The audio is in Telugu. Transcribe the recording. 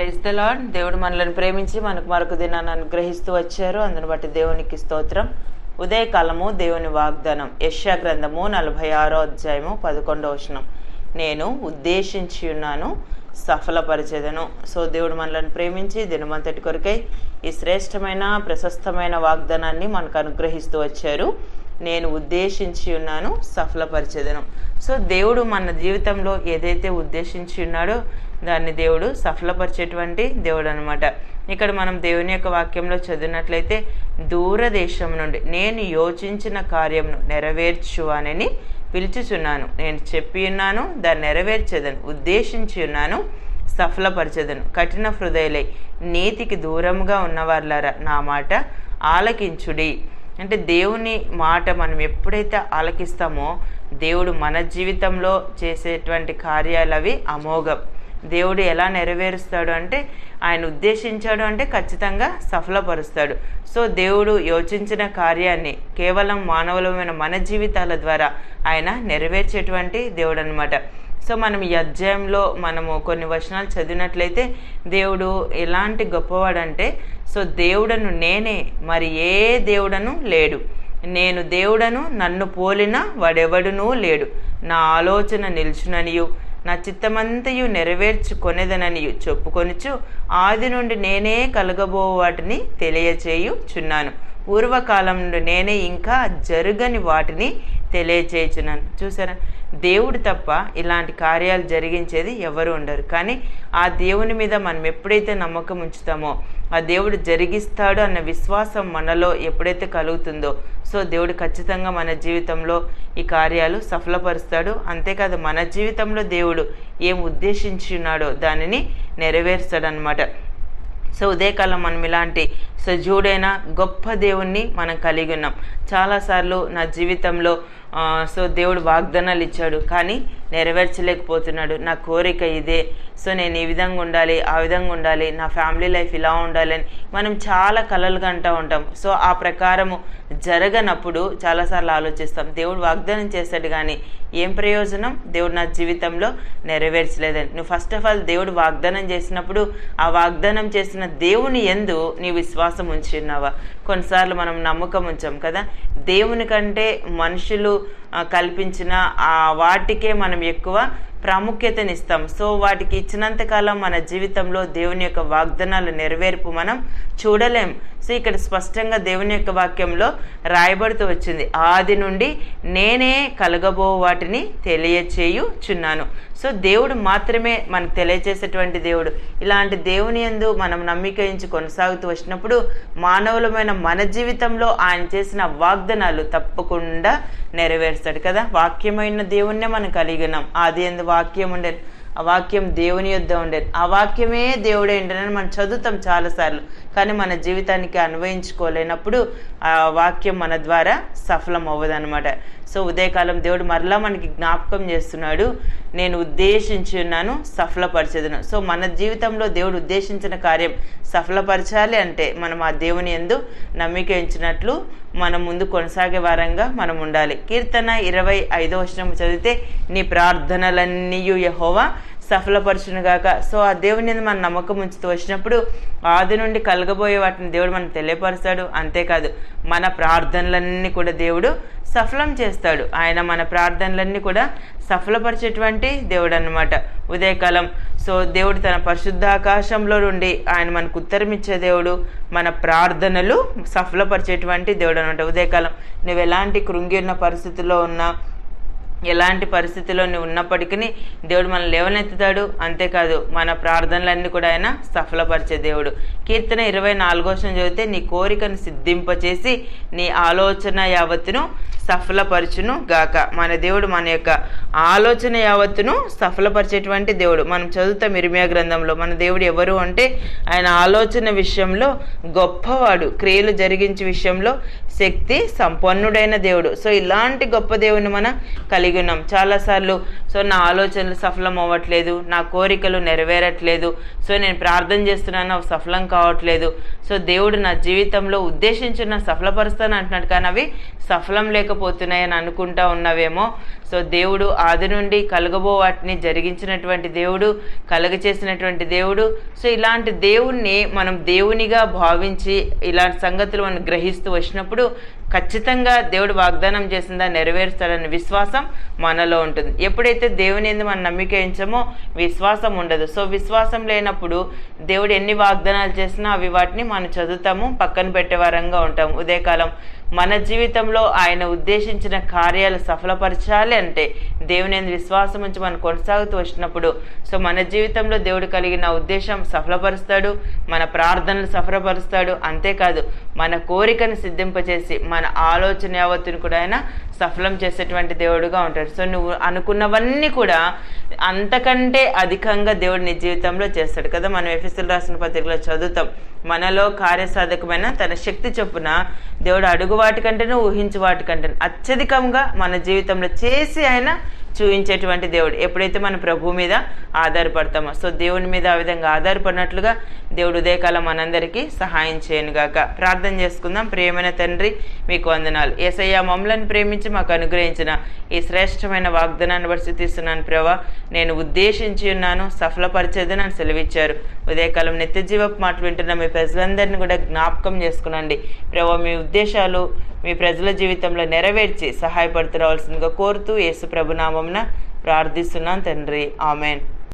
ప్రైజ్ ద లార్డ్ దేవుడు మనల్ని ప్రేమించి మనకు మరొక దినాన్ని అనుగ్రహిస్తూ వచ్చారు. అందును బట్టి దేవునికి స్తోత్రం. ఉదయకాలము దేవుని వాగ్దానం. యష్యా గ్రంథము నలభై ఆరో అధ్యాయము పదకొండవ వచనం. నేను ఉద్దేశించి ఉన్నాను సఫలపరిచేదను. సో దేవుడు మనల్ని ప్రేమించి దినమంతటి కొరకై ఈ శ్రేష్టమైన ప్రశస్తమైన వాగ్దానాన్ని మనకు అనుగ్రహిస్తూ వచ్చారు. నేను ఉద్దేశించి ఉన్నాను సఫలపరిచేదను. సో దేవుడు మన జీవితంలో ఏదైతే ఉద్దేశించి ఉన్నాడో దాన్ని దేవుడు సఫలపరిచేటువంటి దేవుడు అనమాట ఇక్కడ మనం దేవుని యొక్క వాక్యంలో చదివినట్లయితే దూరదేశం నుండి నేను యోచించిన కార్యంను నెరవేర్చు అని పిలుచుచున్నాను. నేను చెప్పి ఉన్నాను దాన్ని నెరవేర్చేదను ఉద్దేశించి ఉన్నాను సఫలపరచదను. కఠిన హృదయలై నీతికి దూరంగా ఉన్నవార్లారా నా మాట ఆలకించుడి. అంటే దేవుని మాట మనం ఎప్పుడైతే ఆలకిస్తామో దేవుడు మన జీవితంలో చేసేటువంటి కార్యాలు అవి అమోఘం. దేవుడు ఎలా నెరవేరుస్తాడు అంటే ఆయన ఉద్దేశించాడు అంటే ఖచ్చితంగా సఫలపరుస్తాడు. సో దేవుడు యోచించిన కార్యాన్ని కేవలం మానవులమైన మన జీవితాల ద్వారా ఆయన నెరవేర్చేటువంటి దేవుడు అనమాట సో మనం ఈ అధ్యాయంలో మనము కొన్ని వచనాలు చదివినట్లయితే దేవుడు ఎలాంటి గొప్పవాడంటే సో దేవుడను నేనే మరి ఏ దేవుడను లేడు. నేను దేవుడను నన్ను పోలిన వాడెవడునూ లేడు. నా ఆలోచన నిల్చుననియు. నా చిత్తమంతయు నెరవేర్చుకొనేదనని చెప్పుకొనుచు ఆది నుండి నేనే కలగబో వాటిని తెలియచేయుచున్నాను. పూర్వకాలం నుండి నేనే ఇంకా జరుగని వాటిని తెలియచేయుచున్నాను. చూసారా? దేవుడు తప్ప ఇలాంటి కార్యాలు జరిగించేది ఎవరు ఉండరు. కానీ ఆ దేవుని మీద మనం ఎప్పుడైతే నమ్మకం ఉంచుతామో ఆ దేవుడు జరిగిస్తాడు అన్న విశ్వాసం మనలో ఎప్పుడైతే కలుగుతుందో సో దేవుడు ఖచ్చితంగా మన జీవితంలో ఈ కార్యాలు సఫలపరుస్తాడు. అంతేకాదు మన జీవితంలో దేవుడు ఏం ఉద్దేశించున్నాడో దానిని నెరవేరుస్తాడనమాట సో ఉదయకాలం మనం ఇలాంటి సజీవుడైన గొప్ప దేవుణ్ణి మనం కలిగి ఉన్నాం. చాలాసార్లు నా జీవితంలో సో దేవుడు వాగ్దానాలు ఇచ్చాడు కానీ నెరవేర్చలేకపోతున్నాడు. నా కోరిక ఇదే. సో నేను ఈ విధంగా ఉండాలి ఆ విధంగా ఉండాలి నా ఫ్యామిలీ లైఫ్ ఇలా ఉండాలి అని మనం చాలా కలలుగా కంటూ ఉంటాం. సో ఆ ప్రకారము జరగనప్పుడు చాలాసార్లు ఆలోచిస్తాం. దేవుడు వాగ్దానం చేస్తాడు కానీ ఏం ప్రయోజనం? దేవుడు నా జీవితంలో నెరవేర్చలేదని. నువ్వు ఫస్ట్ ఆఫ్ ఆల్ దేవుడు వాగ్దానం చేసినప్పుడు ఆ వాగ్దానం చేసిన దేవుని ఎందు నీ విశ్వాసం ఉంచున్నావా కొన్నిసార్లు మనం నమ్మకం ఉంచాం కదా. దేవుని కంటే మనుషులు కల్పించిన ఆ వాటికే మనం ఎక్కువ ప్రాముఖ్యతనిస్తాం. సో వాటికి ఇచ్చినంతకాలం మన జీవితంలో దేవుని యొక్క వాగ్దానాలు నెరవేర్పు మనం చూడలేం. సో ఇక్కడ స్పష్టంగా దేవుని యొక్క వాక్యంలో రాయబడుతూ వచ్చింది. ఆది నుండి నేనే కలగబో వాటిని తెలియచేయుచున్నాను. సో దేవుడు మాత్రమే మనకు తెలియచేసేటువంటి దేవుడు. ఇలాంటి దేవుని ఎందు మనం నమ్మికయించి కొనసాగుతూ వచ్చినప్పుడు మానవులమైన మన జీవితంలో ఆయన చేసిన వాగ్దానాలు తప్పకుండా నెరవేరుస్తాడు కదా. వాక్యమైన దేవుణ్ణే మనం కలిగినాం ఆది ఎందు వాక్యం ఉండేది. ఆ వాక్యం దేవుని యొద్ద ఉండేది. ఆ వాక్యమే దేవుడే ఉండేదని మనం చదువుతాం చాలాసార్లు. కానీ మన జీవితానికి అన్వయించుకోలేనప్పుడు ఆ వాక్యం మన ద్వారా సఫలం అవ్వదనమాట సో ఉదయకాలం దేవుడు మరలా మనకి జ్ఞాపకం చేస్తున్నాడు నేను ఉద్దేశించి ఉన్నాను సఫలపరిచేదను. సో మన జీవితంలో దేవుడు ఉద్దేశించిన కార్యం సఫలపరచాలి అంటే మనం ఆ దేవుని ఎందు నమ్మిక ఉంచినట్లు మనం ముందు కొనసాగే వారంగా మనం ఉండాలి. కీర్తన ఇరవై ఐదో వచనం చదివితే నీ ప్రార్థనలన్నీ యహోవా సఫలపరచునుగాక సో ఆ దేవుని మన నమ్మకం ఉంచుతూ వచ్చినప్పుడు ఆది నుండి కలగబోయే వాటిని దేవుడు మనకు తెలియపరుస్తాడు. అంతేకాదు మన ప్రార్థనలన్నీ కూడా దేవుడు సఫలం చేస్తాడు. ఆయన మన ప్రార్థనలన్నీ కూడా సఫలపరిచేటువంటి దేవుడు అనమాట ఉదయకాలం సో దేవుడు తన పరిశుద్ధ ఆకాశంలో నుండి ఆయన మనకు ఉత్తరం ఇచ్చే దేవుడు మన ప్రార్థనలు సఫలపరిచేటువంటి దేవుడు అనమాట ఉదయకాలం నువ్వు ఎలాంటి కృంగి ఉన్న పరిస్థితుల్లో ఉన్నా ఎలాంటి పరిస్థితిలో నువ్వు ఉన్నప్పటికీ దేవుడు మనం లేవనెత్తుతాడు. అంతేకాదు మన ప్రార్థనలన్నీ కూడా ఆయన సఫలపరిచే దేవుడు. కీర్తన ఇరవై నాలుగో చదివితే నీ కోరికను సిద్ధింపచేసి నీ ఆలోచన యావత్తును సఫలపరచును గాక. మన దేవుడు మన యొక్క ఆలోచన యావత్తును సఫలపరిచేటువంటి దేవుడు. మనం చదువుతాం ఇరిమియా గ్రంథంలో మన దేవుడు ఎవరు అంటే ఆయన ఆలోచన విషయంలో గొప్పవాడు. క్రియలు జరిగించే విషయంలో శక్తి సంపన్నుడైన దేవుడు. సో ఇలాంటి గొప్ప దేవుని మనం కలిగి ఉన్నాం. చాలాసార్లు సో నా ఆలోచనలు సఫలం అవ్వట్లేదు నా కోరికలు నెరవేరట్లేదు సో నేను ప్రార్థన చేస్తున్నాను అవి సఫలం కావట్లేదు. సో దేవుడు నా జీవితంలో ఉద్దేశించిన సఫలపరుస్తాను అంటున్నాడు. కానీ అవి సఫలం లేకపోతున్నాయని అనుకుంటా ఉన్నవేమో. సో దేవుడు ఆది నుండి కలగబో వాటిని జరిగించినటువంటి దేవుడు కలగ చేసినటువంటి దేవుడు. సో ఇలాంటి దేవుణ్ణి మనం దేవునిగా భావించి ఇలాంటి సంగతులు మనం గ్రహిస్తూ వచ్చినప్పుడు ఖచ్చితంగా దేవుడు వాగ్దానం చేసిందా నెరవేరుస్తాడని విశ్వాసం మనలో ఉంటుంది. ఎప్పుడైతే దేవుని ఎందు మనం నమ్మిక ఉంచామో విశ్వాసం ఉండదు. సో విశ్వాసం లేనప్పుడు దేవుడు ఎన్ని వాగ్దానాలు చేసినా అవి వాటిని మనం చదువుతాము పక్కన పెట్టే వారంగా ఉంటాము. ఉదయకాలం మన జీవితంలో ఆయన ఉద్దేశించిన కార్యాలు సఫలపరచాలి అంటే దేవుని విశ్వాసం ఉంచి మనం కొనసాగుతూ వచ్చినప్పుడు. సో మన జీవితంలో దేవుడు కలిగిన ఉద్దేశం సఫలపరుస్తాడు మన ప్రార్థనలు సఫలపరుస్తాడు. అంతేకాదు మన కోరికను సిద్ధింపచేసి మన ఆలోచన యావత్తుని కూడా ఆయన సఫలం చేసేటువంటి దేవుడుగా ఉంటాడు. సో నువ్వు అనుకున్నవన్నీ కూడా అంతకంటే అధికంగా దేవుడు నీ జీవితంలో చేస్తాడు కదా? మనం ఎఫ్ఎస్ఎల్ రాసిన పత్రికలో చదువుతాం. మనలో కార్యసాధకమైన తన శక్తి చొప్పున దేవుడు అడుగు వాటికంటేనే ఊహించు వాటికంటే అత్యధికంగా మన జీవితంలో చేసి ఆయన చూపించేటువంటి దేవుడు. ఎప్పుడైతే మన ప్రభు మీద ఆధారపడతామో సో దేవుని మీద ఆ విధంగా ఆధారపడినట్లుగా దేవుడు ఉదయకాలం మనందరికీ సహాయం చేయనుగాక ప్రార్థన చేసుకుందాం. ప్రియమైన తండ్రి మీకు వందనాలు. ఏసయ్య మమ్మలను ప్రేమించి మాకు అనుగ్రహించిన ఈ శ్రేష్టమైన వాగ్దానాన్ని బట్టి తీస్తున్నాను ప్రభా. నేను ఉద్దేశించి ఉన్నాను సఫలపరిచేది నన్ను సెలవిచ్చారు. ఉదయకాలం నిత్య జీవపు మాట వింటున్న మీ ప్రజలందరినీ కూడా జ్ఞాపకం చేసుకునండి. ప్రభా మీ ఉద్దేశాలు మీ ప్రజల జీవితంలో నెరవేర్చి సహాయపడుతూ రావాల్సిందిగా కోరుతూ యేసు ప్రభునామంన ప్రార్థిస్తున్నాను తండ్రి. ఆమెన్.